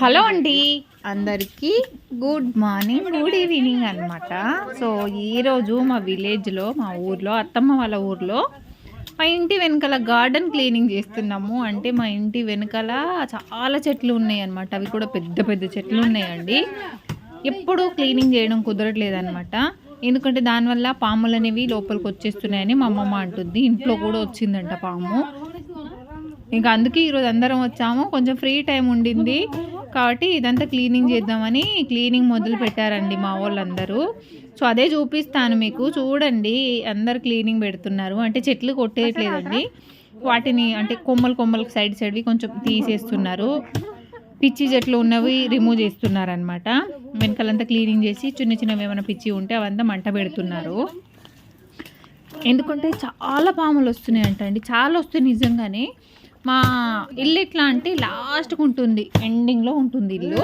Hello అండి. అందరికీ good morning good evening అనమాట సో ఈరోజు మా విలేజ్లో మా ఊర్లో అత్తమ్మ వాళ్ళ ఊర్లో మా ఇంటి వెనకాల గార్డెన్ క్లీనింగ్ చేస్తున్నాము. అంటే మా ఇంటి వెనకాల చాలా చెట్లు ఉన్నాయి అనమాట అవి కూడా పెద్ద పెద్ద చెట్లు ఉన్నాయండి. ఎప్పుడూ క్లీనింగ్ చేయడం కుదరట్లేదనమాట ఎందుకంటే దానివల్ల పాములు అనేవి లోపలికి వచ్చేస్తున్నాయని మా అమ్మమ్మ అంటుంది. ఇంట్లో కూడా వచ్చిందంట పాము. ఇంకా అందుకే ఈరోజు అందరం వచ్చాము. కొంచెం ఫ్రీ టైం ఉండింది. కాబట్టి ఇదంతా క్లీనింగ్ చేద్దామని క్లీనింగ్ మొదలు పెట్టారండి మా వాళ్ళందరూ. సో అదే చూపిస్తాను మీకు. చూడండి అందరు క్లీనింగ్ పెడుతున్నారు. అంటే చెట్లు కొట్టేయట్లేదండి. వాటిని అంటే కొమ్మలు కొమ్మలు సైడ్ సైడ్వి కొంచెం తీసేస్తున్నారు. పిచ్చి చెట్లు ఉన్నవి రిమూవ్ చేస్తున్నారు అనమాట వెనకాలంతా క్లీనింగ్ చేసి చిన్న చిన్నవి ఏమైనా పిచ్చి ఉంటే అవంతా మంట పెడుతున్నారు. ఎందుకంటే చాలా పాములు వస్తున్నాయి అంటండి చాలా వస్తాయి నిజంగానే. మా ఇల్లు ఎట్లా అంటే లాస్ట్కి ఉంటుంది ఎండింగ్లో ఉంటుంది ఇల్లు.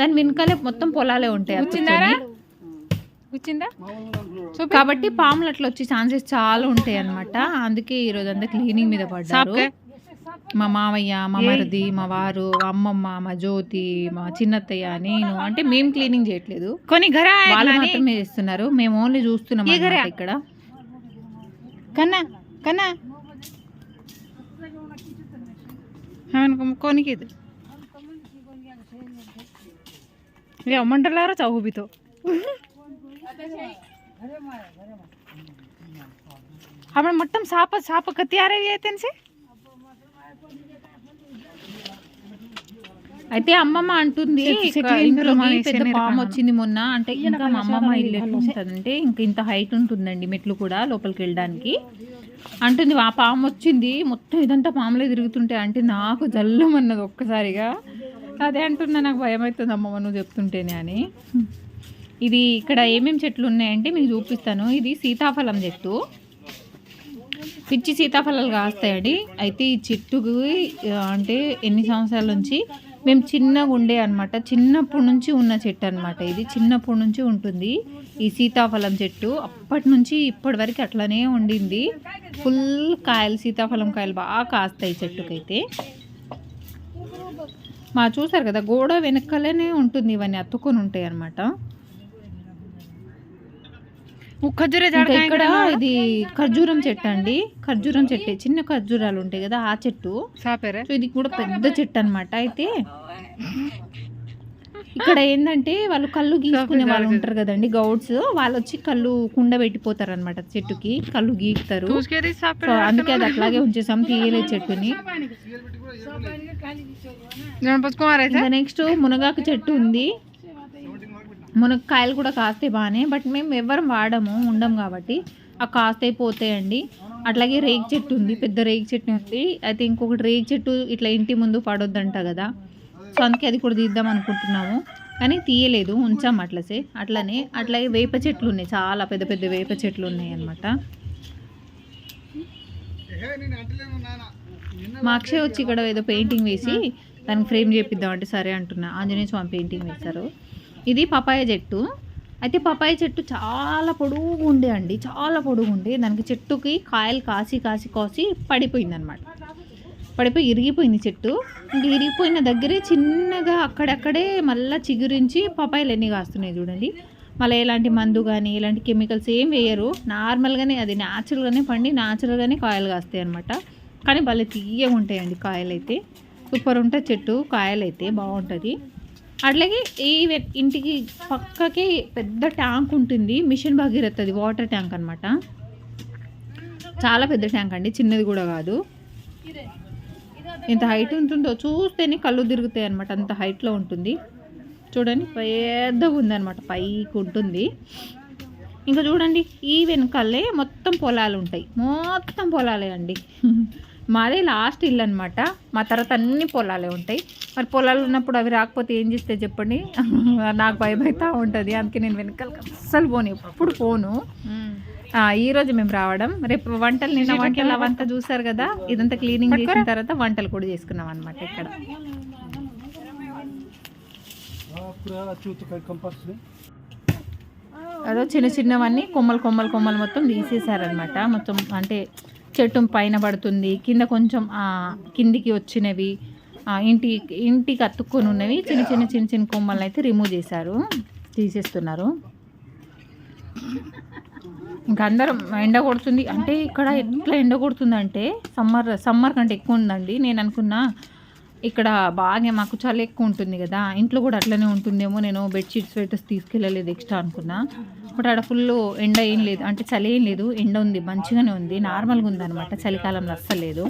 దాని వెనకాలే మొత్తం పొలాలే ఉంటాయి. వచ్చిందా కాబట్టి పాములు అట్లా వచ్చే ఛాన్సెస్ చాలా ఉంటాయి అనమాట అందుకే ఈరోజు అంతా క్లీనింగ్ మీద పడ్డారు. మా మామయ్య మా మరిది మా వారు అమ్మమ్మ మా జ్యోతి మా చిన్నత్తయ్య నేను అంటే మేము క్లీనింగ్ చేయట్లేదు. కొన్ని వాళ్ళు మాత్రమే చేస్తున్నారు. మేము ఓన్లీ చూస్తున్నాం ఇక్కడ. కన్నా కన్నా. కొనికి ఇది ये मंडलारा चाहू भी तो हमें मट्टम साप साप कति आ रही है तेन से అయితే అమ్మమ్మ అంటుంది చెట్టు- ఇక చెట్లు ఇంట్లోకి ఇందులో మానేసి పెద్ద ఎన్ని పాము రకాలు? వచ్చింది మొన్న అంటే ఇంకా మా అమ్మమ్మ ఇల్లు ఎట్లా ఉంటుందంటే ఇంకా ఇంత హైట్ ఉంటుందండి మెట్లు కూడా లోపలికి వెళ్ళడానికి అంటుంది ఆ పాము వచ్చింది. మొత్తం ఇదంతా పాములే తిరుగుతుంటే అంటే నాకు జల్లమన్నది ఒక్కసారిగా. అదే అంటున్నా నాకు భయం అవుతుంది అమ్మమ్మ నువ్వు చెప్తుంటేనే అని. ఇది ఇక్కడ ఏమేమి చెట్లు ఉన్నాయంటే మీకు చూపిస్తాను. ఇది సీతాఫలం చెట్టు. పిచ్చి సీతాఫలాలు కాస్తాయండి. అయితే ఈ చెట్టుకి అంటే ఎన్ని సంవత్సరాల నుంచి మేము చిన్నగా ఉండే అనమాట చిన్నప్పటి నుంచి ఉన్న చెట్టు అనమాట ఇది. చిన్నప్పటి నుంచి ఉంటుంది. ఈ సీతాఫలం చెట్టు అప్పటి నుంచి ఇప్పటి వరకు అట్లనే ఉండింది. ఫుల్ కాయలు సీతాఫలం కాయలు బాగా కాస్తాయి చెట్టుకైతే. మా చూసారు కదా గోడ వెనకాలనే ఉంటుంది ఇవన్నీ అత్తుకొని ఉంటాయి అనమాట ఇక్కడ ఇది ఖర్జూరం చెట్టు అండి. ఖర్జూరం చెట్టు చిన్న ఖర్జూరాలు ఉంటాయి కదా ఆ చెట్టు. సో ఇది కూడా పెద్ద చెట్టు అనమాట అయితే ఇక్కడ ఏంటంటే వాళ్ళు కళ్ళు గీసుకునే వాళ్ళు ఉంటారు కదండి గౌడ్స్. వాళ్ళు వచ్చి కళ్ళు కుండ పెట్టిపోతారు అనమాట చెట్టుకి కళ్ళు గీకుతారు. అందుకే అది అట్లాగే ఉంచేసాం తీయలే చెట్టుని. నెక్స్ట్ మునగాకు చెట్టు ఉంది. మునక్కాయలు కూడా కాస్తాయి బాగానే బట్ మేము ఎవరం వాడము ఉండం కాబట్టి. ఆ కాస్తాయి పోతాయండి. అట్లాగే రేగి చెట్టు ఉంది పెద్ద రేగి చెట్టు ఉంది. అయితే ఇంకొకటి రేగి చెట్టు ఇట్లా ఇంటి ముందు పడొద్దంట కదా. సో అందుకే అది కూడా తీద్దాం అనుకుంటున్నాము. కానీ తీయలేదు ఉంచాం అట్లసే. అట్లనే అట్లాగే వేప చెట్లు ఉన్నాయి చాలా పెద్ద పెద్ద వేప చెట్లు ఉన్నాయి అన్నమాట. మా అక్షయ్ వచ్చి ఇక్కడ ఏదో పెయింటింగ్ వేసి దానికి ఫ్రేమ్ చేపిద్దాం అంటే సరే అంటున్నా. ఆంజనేయ స్వామి పెయింటింగ్ వేశారు. ఇది పపాయ చెట్టు. అయితే పపాయ చెట్టు చాలా పొడుగు ఉండే అండి. చాలా పొడుగు ఉండే. దానికి చెట్టుకి కాయలు కాసి కాసి కాసి పడిపోయిందనమాట పడిపోయి ఇరిగిపోయింది చెట్టు. ఇంకా ఇరిగిపోయిన దగ్గరే చిన్నగా అక్కడక్కడే మళ్ళీ చిగురించి పపాయలు ఎన్ని కాస్తున్నాయి చూడండి. మళ్ళీ ఎలాంటి మందు కానీ ఎలాంటి కెమికల్స్ ఏం వేయరు. నార్మల్గానే అది న్యాచురల్గానే పండి న్యాచురల్గానే కాయలు కాస్తాయి అనమాట కానీ భలే తీయగా ఉంటాయండి కాయలు అయితే సూపర్ ఉంటుంది చెట్టు. కాయలు అయితే బాగుంటుంది. అట్లాగే ఈ ఇంటికి పక్కకి పెద్ద ట్యాంక్ ఉంటుంది. మిషన్ భగీరథది వాటర్ ట్యాంక్ అనమాట చాలా పెద్ద ట్యాంక్ అండి చిన్నది కూడా కాదు. ఎంత హైట్ ఉంటుందో చూస్తేనే కళ్ళు తిరుగుతాయి అనమాట అంత హైట్లో ఉంటుంది. చూడండి పెద్దగా ఉందన్నమాట పైకి ఉంటుంది. ఇంకా చూడండి ఈ వెనకాలే మొత్తం పొలాలు ఉంటాయి. మొత్తం పొలాలే అండి. మాదే లాస్ట్ ఇల్లు అనమాట మా తర్వాత అన్ని పొలాలే ఉంటాయి. మరి పొలాలు ఉన్నప్పుడు అవి రాకపోతే ఏం చేస్తే చెప్పండి? నాకు భయం అవుతూ ఉంటుంది. అందుకే నేను వెనకాలకి అస్సలు పోను. ఎప్పుడు పోను. ఆ, ఈ రోజు మేము రావడం. రేపు వంటలు నిన్న వంటలు అవంతా చూసారు కదా? ఇదంతా క్లీనింగ్ చేసిన తర్వాత వంటలు కూడా చేసుకున్నాం అనమాట ఇక్కడ. అదో చిన్న చిన్నవన్నీ కొమ్మలు కొమ్మలు కొమ్మలు మొత్తం తీసేసారనమాట మొత్తం అంటే చెట్టు పైన పడుతుంది. కింద కొంచెం కిందికి వచ్చినవి ఇంటి ఇంటికి అతుక్కొని ఉన్నవి చిన్న చిన్న చిన్న చిన్న కొమ్మలను అయితే రిమూవ్ చేశారు. తీసేస్తున్నారు. ఇంకా అందరం ఎండ కొడుతుంది. అంటే ఇక్కడ ఎట్లా ఎండ కొడుతుందంటే సమ్మర్ సమ్మర్ కంటే ఎక్కువ ఉందండి. నేను అనుకున్నా ఇక్కడ బాగా మాకు చాలా ఎక్కువ ఉంటుంది కదా ఇంట్లో కూడా అట్లనే ఉంటుందేమో నేను బెడ్షీట్స్ స్వెటర్స్ తీసుకెళ్ళలేదు ఎక్స్ట్రా అనుకున్నా. బట్ ఆడ ఫుల్ ఎండ ఏం లేదు అంటే చలి ఏం లేదు ఎండ ఉంది మంచిగానే ఉంది నార్మల్గా ఉందన్నమాట చలికాలంలో అస్సలేదు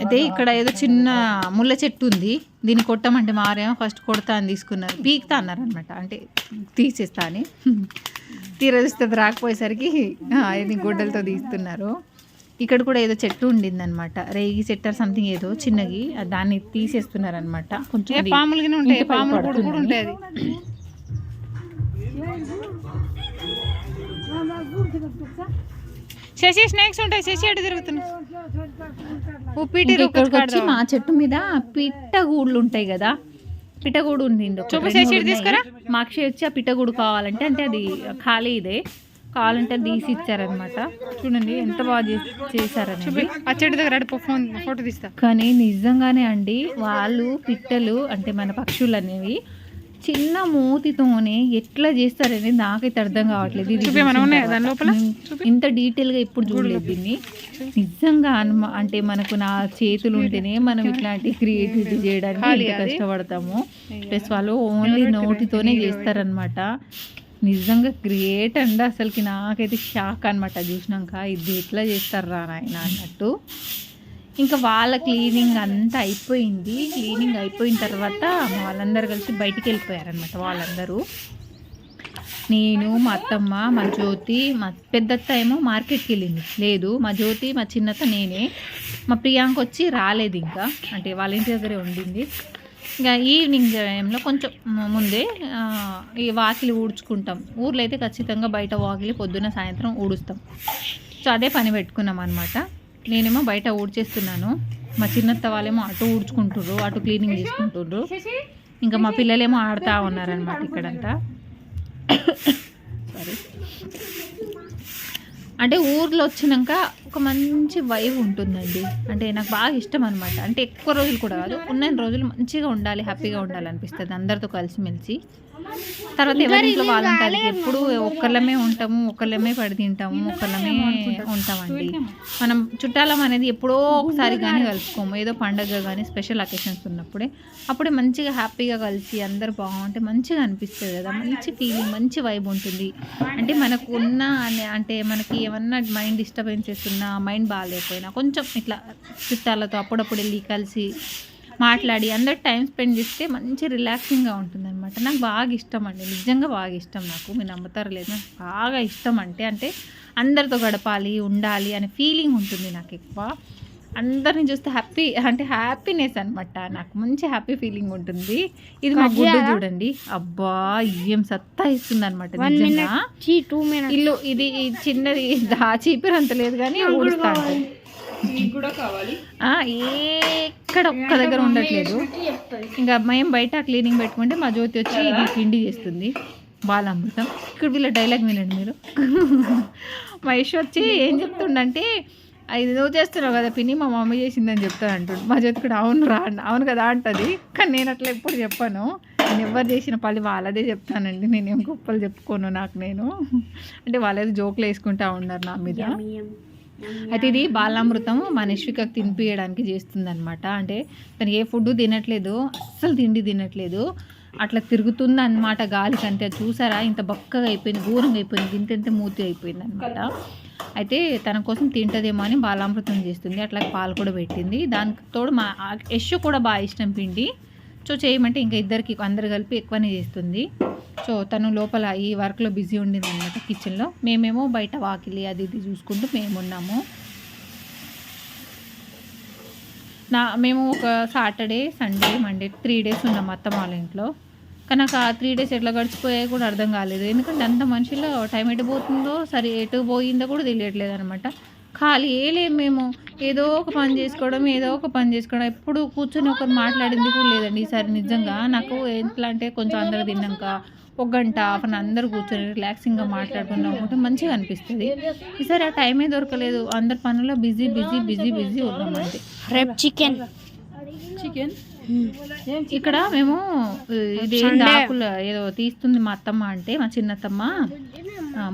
అయితే ఇక్కడ ఏదో చిన్న ముళ్ళ చెట్టు ఉంది దీన్ని కొట్టమంటే మారేమో ఫస్ట్ కొడతా అని తీసుకున్నారు పీక్తా అన్నారు అనమాట అంటే తీసేస్తా అని. తీర అది రాకపోయేసరికి ఇది గుడ్డలతో తీస్తున్నారు. ఇక్కడ కూడా ఏదో చెట్టు ఉండిందనమాట రేగి చెట్టు సంథింగ్ ఏదో చిన్నగి ఆ దాన్ని తీసేస్తున్నారు అనమాట కొంచెం పాములుగానే ఉంటాయి. పాములు కూడా. ఉంటాయి శశి స్నేక్స్ ఉంటాయి. శశి ఎటు తిరుగుతున్నాయి? ఇక్కడికి వచ్చి మా చెట్టు మీద పిట్టగూళ్ళు ఉంటాయి కదా. పిట్టగూడు ఉంది చూపు ఇటు తీసుకురా. ఉన్నాయి. మాకు వచ్చి ఆ పిట్టగూడు కావాలంటే అంటే అది ఖాళీ ఇదే. కావాలంటే తీసి ఇచ్చారనమాట చూడండి ఎంత బాగా ఆ చెట్టు దగ్గర ఫోన్ ఫోటో తీస్తా. కానీ నిజంగానే అండి వాళ్ళు పిట్టలు అంటే మన పక్షులు అనేవి చిన్న మూతితోనే ఎట్లా చేస్తారనేది నాకైతే అర్థం కావట్లేదు. ఇది ఇంత డీటెయిల్గా ఎప్పుడు చూడలేదు దీన్ని నిజంగా అంటే మనకు నా చేతులు ఉంటేనే మనం ఇట్లాంటి క్రియేటివిటీ చేయడానికి? కష్టపడతాము. ప్లస్ వాళ్ళు ఓన్లీ నోటితోనే చేస్తారనమాట నిజంగా గ్రేట్ అండి అసలుకి. నాకైతే షాక్ అనమాట చూసినాక. ఇది ఎట్లా చేస్తారా నాయన అన్నట్టు. ఇంకా వాళ్ళ క్లీనింగ్ అంతా అయిపోయింది. క్లీనింగ్ అయిపోయిన తర్వాత వాళ్ళందరూ కలిసి బయటికి వెళ్ళిపోయారనమాట వాళ్ళందరూ. నేను మా అత్తమ్మ మా జ్యోతి మా పెద్దత్త ఏమో మార్కెట్కి వెళ్ళింది. లేదు మా జ్యోతి మా చిన్నత్త నేనే. మా ప్రియాంక వచ్చి రాలేదు ఇంకా. అంటే వాళ్ళ ఇంటి దగ్గరే ఉండింది. ఇంకా ఈవినింగ్ టైంలో కొంచెం ముందే ఈ వాకిలి ఊడ్చుకుంటాం. ఊర్లో అయితే ఖచ్చితంగా బయట వాకిలి పొద్దున్న సాయంత్రం ఊడుస్తాం. సో అదే పని పెట్టుకున్నాం అనమాట నేనేమో బయట ఊడ్చేస్తున్నాను. మా చిన్నత్త వాళ్ళేమో అటు ఊడ్చుకుంటుర్రు అటు క్లీనింగ్ చేసుకుంటుర్రు. ఇంకా మా పిల్లలేమో ఆడుతూ ఉన్నారనమాట ఇక్కడంతా. సారీ అంటే ఊర్లో వచ్చినాక ఒక మంచి వైవ్ ఉంటుందండి. అంటే నాకు బాగా ఇష్టం అనమాట అంటే ఎక్కువ రోజులు కూడా కాదు ఉన్న రోజులు మంచిగా ఉండాలి హ్యాపీగా ఉండాలి అనిపిస్తుంది అందరితో కలిసిమెలిసి. తర్వాత ఎవరి ఇంట్లో వాళ్ళు ఉంటారు? ఎప్పుడు ఒక్కళ్ళమే ఉంటాము ఒక్కళ్ళమే పడి తింటాము ఒక్కళ్ళమే ఉంటామండి. మనం చుట్టాలం అనేది ఎప్పుడో ఒకసారి కానీ కలుసుకోము ఏదో పండగ కానీ స్పెషల్ అకేషన్స్ ఉన్నప్పుడే. అప్పుడే మంచిగా హ్యాపీగా కలిసి అందరు బాగుంటే మంచిగా అనిపిస్తుంది కదా. మంచి ఫీలింగ్ మంచి వైబ్ ఉంటుంది. అంటే మనకు ఉన్న అంటే మనకి ఏమన్నా మైండ్ డిస్టర్బెన్సెస్ ఉన్నా మైండ్ బాగాలేకపోయినా కొంచెం ఇట్లా చుట్టాలతో అప్పుడప్పుడు వెళ్ళి కలిసి మాట్లాడి అందరు టైం స్పెండ్ చేస్తే మంచి రిలాక్సింగ్గా ఉంటుంది అనమాట నాకు బాగా ఇష్టం అండి. నిజంగా బాగా ఇష్టం నాకు. మీరు నమ్ముతారు లేదు నాకు బాగా ఇష్టం అంటే అంటే అందరితో గడపాలి ఉండాలి అనే ఫీలింగ్ ఉంటుంది నాకు ఎక్కువ. అందరిని చూస్తే హ్యాపీ అంటే హ్యాపీనెస్ అనమాట నాకు మంచి హ్యాపీ ఫీలింగ్ ఉంటుంది. ఇది మా గుడ్డు చూడండి. అబ్బా ఏం సత్తా ఇస్తుంది అనమాట నిజంగా. ఇల్లు ఇది చిన్నది దా చీపిరంత లేదు కానీ ఊడుస్తా ఉంటుంది. ఆ, ఎక్కడ ఒక్క దగ్గర ఉండట్లేదు. ఇంకా మేము బయట క్లీనింగ్ పెట్టుకుంటే మా జ్యోతి వచ్చి ఇది పిండి చేస్తుంది. బాలామృతం. ఇక్కడ వీళ్ళ డైలాగ్ వినండి మీరు. మా యశ్ వచ్చి ఏం చెప్తుండంటే అది నువ్వు చేస్తున్నావు కదా పిన్ని మా మమ్మీ చేసిందని చెప్తాను అంటుండు. మా జ్యోతి కూడా అవును రా అన్న- అవును కదా అంటది. కానీ నేను అట్లా ఎప్పుడు చెప్పాను. నేను ఎవరు చేసిన పని వాళ్ళదే చెప్తానండి. నేనేం గొప్పలు చెప్పుకోను నాకు నేను. అంటే వాళ్ళేదో జోకులు వేసుకుంటా ఉన్నారు నా మీద. అయితే ఇది బాలామృతం మన నిష్వికకు తినిపించడానికి చేస్తుంది అనమాట అంటే తను ఏ ఫుడ్ తినట్లేదు అస్సలు తిండి తినట్లేదు. అట్లా తిరుగుతుంది అనమాట గాలికి అంతే అది చూసారా? ఇంత బక్కగా అయిపోయింది ఘోరంగా అయిపోయింది ఇంత ఇంత మూతి అయిపోయింది అనమాట అయితే తన కోసం తింటదేమో అని బాలామృతం చేస్తుంది. అట్లా పాలు కూడా పెట్టింది. దానికి తోడు మా యశ్ కూడా బాగా ఇష్టం పిండి. సో చేయమంటే ఇంకా ఇద్దరికి అందరు కలిపి ఎక్కువనే చేస్తుంది. సో తను లోపల ఈ వర్క్లో బిజీ ఉండింది అనమాట కిచెన్లో. మేమేమో బయట వాకిలి అది ఇది చూసుకుంటూ మేము ఉన్నాము నా మేము ఒక Saturday Sunday Monday three days ఉన్నాం అత్తమ్మ వాళ్ళ ఇంట్లో. కానీ నాకు ఆ త్రీ డేస్ ఎట్లా గడిచిపోయాయి కూడా అర్థం కాలేదు. ఎందుకంటే అంత మనుషుల్లో టైం ఎటు పోతుందో సరే ఎటు పోయిందో కూడా తెలియట్లేదు అనమాట ఖాళీ ఏ మేము. ఏదో ఒక పని చేసుకోవడం ఏదో ఒక పని చేసుకోవడం. ఎప్పుడు కూర్చొని ఒకరు మాట్లాడింది కూడా లేదండి ఈసారి నిజంగా. నాకు ఎట్లా అంటే కొంచెం అందరూ తిన్నాక ఒక గంట హాఫ్ అన్ అందరు కూర్చొని రిలాక్సింగ్గా మాట్లాడుకుని నవ్వుకుంటే మంచిగా అనిపిస్తుంది. ఈసారి ఆ టైమే దొరకలేదు. అందరు పనుల్లో బిజీ బిజీ బిజీ బిజీ ఉన్నామండి రేపు చికెన్. చికెన్? ఇక్కడ మేము ఇది. ఆకులు ఏదో తీస్తుంది మా అత్తమ్మ అంటే మా చిన్నత్తమ్మ.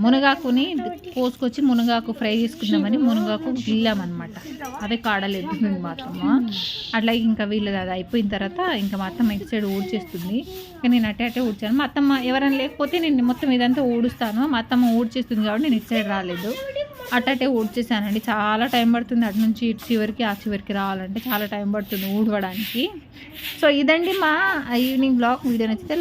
మునగాకుని కోసుకొచ్చి మునగాకు ఫ్రై చేసుకుందామని మునగాకు గిల్లామన్నమాట అదే కాడలేదు మా అత్తమ్మ. అట్లా ఇంకా వీళ్ళది అది అయిపోయిన తర్వాత ఇంకా మా అత్తమ్మ ఇటు సైడ్ ఊడ్చేస్తుంది. ఇంకా నేను అట్టే అట్టే ఊడ్చాను. మా అత్తమ్మ ఎవరైనా లేకపోతే నేను మొత్తం ఇదంతా ఊడుస్తాను. మా అత్తమ్మ ఊడ్చేస్తుంది కాబట్టి నేను ఇటు సైడ్ రాలేదు. అట్టటే ఊడ్చేసానండి. చాలా టైం పడుతుంది అటు నుంచి ఇటు చివరికి ఆ చివరికి రావాలంటే చాలా టైం పడుతుంది ఊడవడానికి. సో ఇదండి మా ఈవినింగ్ బ్లాగ్ వీడియో నచ్చితే